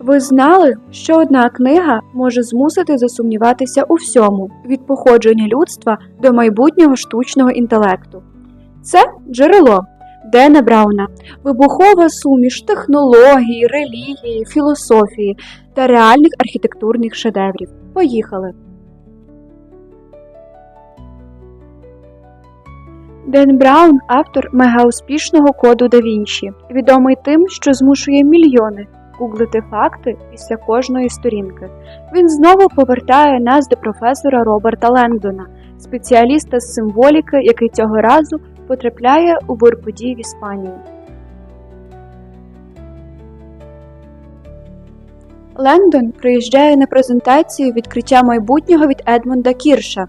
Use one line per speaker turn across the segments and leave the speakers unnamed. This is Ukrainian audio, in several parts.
Ви знали, що одна книга може змусити засумніватися у всьому від походження людства до майбутнього штучного інтелекту. Це джерело Дена Брауна, вибухова суміш технологій, релігії, філософії та реальних архітектурних шедеврів. Поїхали! Ден Браун автор мегауспішного коду да Вінчі, відомий тим, що змушує мільйони гуглити факти після кожної сторінки. Він знову повертає нас до професора Роберта Лендона, спеціаліста з символіки, який цього разу потрапляє у бур подій в Іспанії. Лендон приїжджає на презентацію відкриття майбутнього від Едмунда Кірша,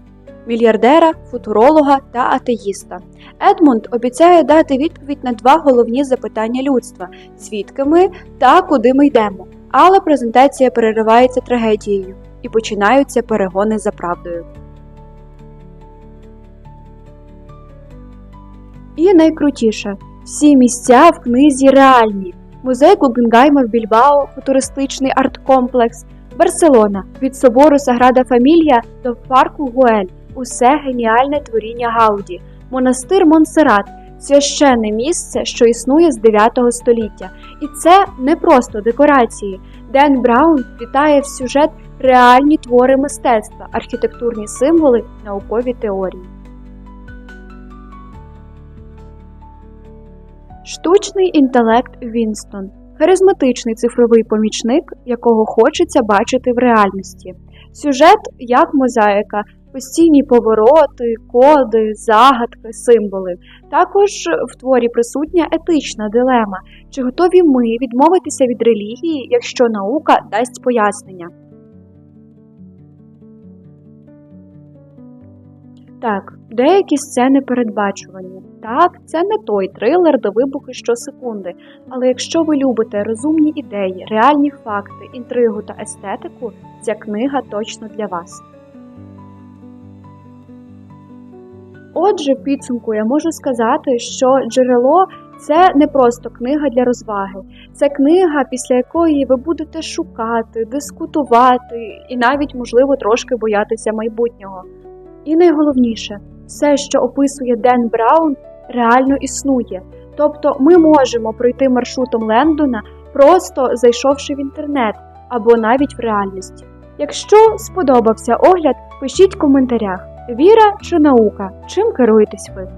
мільярдера, футуролога та атеїста. Едмунд обіцяє дати відповідь на два головні запитання людства: звідки ми та куди ми йдемо. Але презентація переривається трагедією і починаються перегони за правдою. І найкрутіше всі місця в книзі реальні. Музей Гугенгайма в Більбао, футуристичний арт-комплекс, Барселона від собору Саграда Фамілія до парку Гуель. Усе геніальне творіння Гауді, монастир Монсерат, священне місце, що існує з 9 століття. І це не просто декорації. Ден Браун вітає в сюжет реальні твори мистецтва, архітектурні символи, наукові теорії. Штучний інтелект Вінстон харизматичний цифровий помічник, якого хочеться бачити в реальності. Сюжет як мозаїка, постійні повороти, коди, загадки, символи. Також в творі присутня етична дилема: чи готові ми відмовитися від релігії, якщо наука дасть пояснення? Так, деякі сцени передбачувані. Так, це не той трилер до вибухи щосекунди. Але якщо ви любите розумні ідеї, реальні факти, інтригу та естетику, ця книга точно для вас. Отже, підсумку я можу сказати, що джерело це не просто книга для розваги, це книга, після якої ви будете шукати, дискутувати і навіть, можливо, трошки боятися майбутнього. І найголовніше, все, що описує Ден Браун, реально існує. Тобто ми можемо пройти маршрутом Лендона, просто зайшовши в інтернет або навіть в реальність. Якщо сподобався огляд, пишіть в коментарях: віра чи наука, чим керуєтесь ви?